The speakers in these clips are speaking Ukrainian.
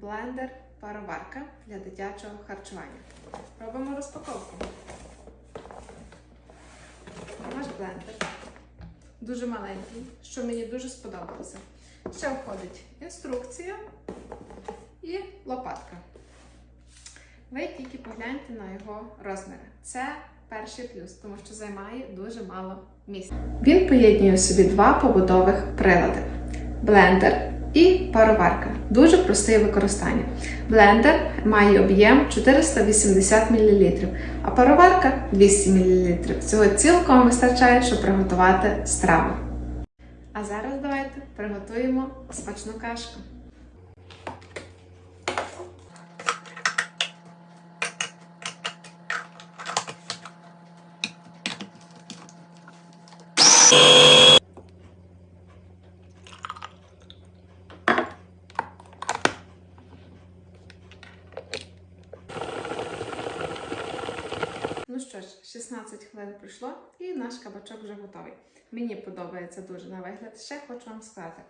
блендер пароварка для дитячого харчування. Робимо розпаковку. Наш блендер дуже маленький, що мені дуже сподобалося. Ще входить інструкція і лопатка. Ви тільки погляньте на його розміри. Це перший плюс, тому що займає дуже мало місця. Він поєднує собі два побутових прилади: блендер і пароварка. Дуже простий в використанні. Блендер має об'єм 480 мл, а пароварка 200 мл. Цього цілком вистачає, щоб приготувати страву. А зараз давайте приготуємо смачну кашку. Ну що ж, 16 хвилин пройшло і наш кабачок вже готовий. Мені подобається дуже на вигляд. Ще хочу вам сказати,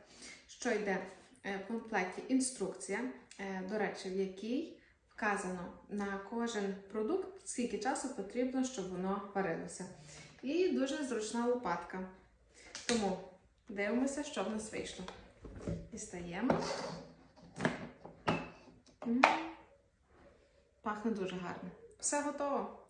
що йде е, в комплекті інструкція, е, до речі, в якій вказано на кожен продукт, скільки часу потрібно, щоб воно варилося. І дуже зручна лопатка. Тому дивимося, що в нас вийшло. Дістаємо. Пахне дуже гарно. Все готово.